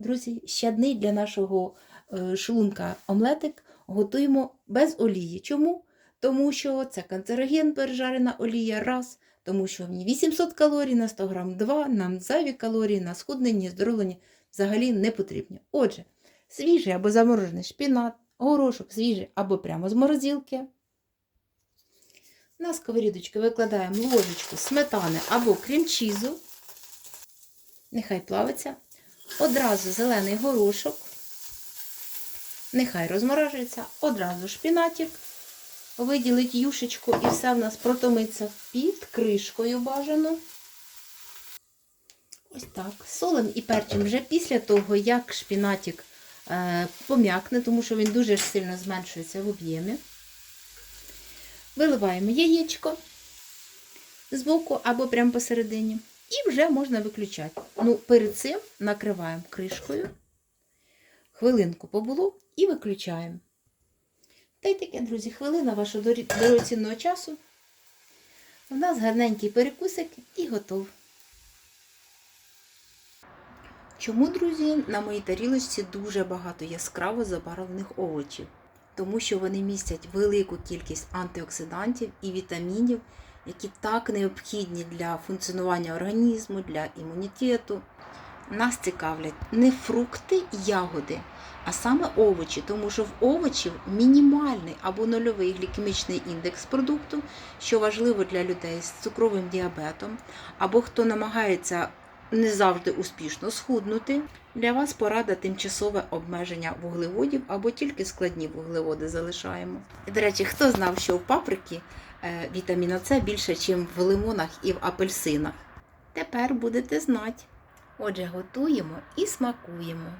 Друзі, щадний для нашого е, шлунка омлетик готуємо без олії. Чому? Тому що це канцероген пережарена олія раз, тому що в ній 800 калорій на 100 грам 2, нам зайві калорії на схудненні, здоровленні взагалі не потрібні. Отже, свіжий або заморожений шпінат, горошок свіжий або прямо з морозилки. На сковорідочку викладаємо ложечку сметани або крем-чізу. Нехай плавиться. Одразу зелений горошок. Нехай розморожується. Одразу шпінатик. Виділить юшечку і все в нас протомиться під кришкою бажано. Ось так. Солим і перчим вже після того, як шпінатик е, пом'якне, тому що він дуже сильно зменшується в об'ємі. Виливаємо яєчко з боку або прямо посередині. І вже можна виключати. Ну, перед цим накриваємо кришкою. Хвилинку побуло і виключаємо. Та й таке, друзі, хвилина вашого дорогоцінного часу. У нас гарненький перекусик і готов. Чому, друзі, на моїй тарілочці дуже багато яскраво забарвлених овочів? Тому що вони містять велику кількість антиоксидантів і вітамінів, які так необхідні для функціонування організму, для імунітету. Нас цікавлять не фрукти і ягоди, а саме овочі, тому що в овочів мінімальний або нульовий глікемічний індекс продукту, що важливо для людей з цукровим діабетом, або хто намагається не завжди успішно схуднути. Для вас порада тимчасове обмеження вуглеводів або тільки складні вуглеводи залишаємо. І, до речі, хто знав, що в паприки е, вітаміна С більше, ніж в лимонах і в апельсинах? Тепер будете знати. Отже, готуємо і смакуємо.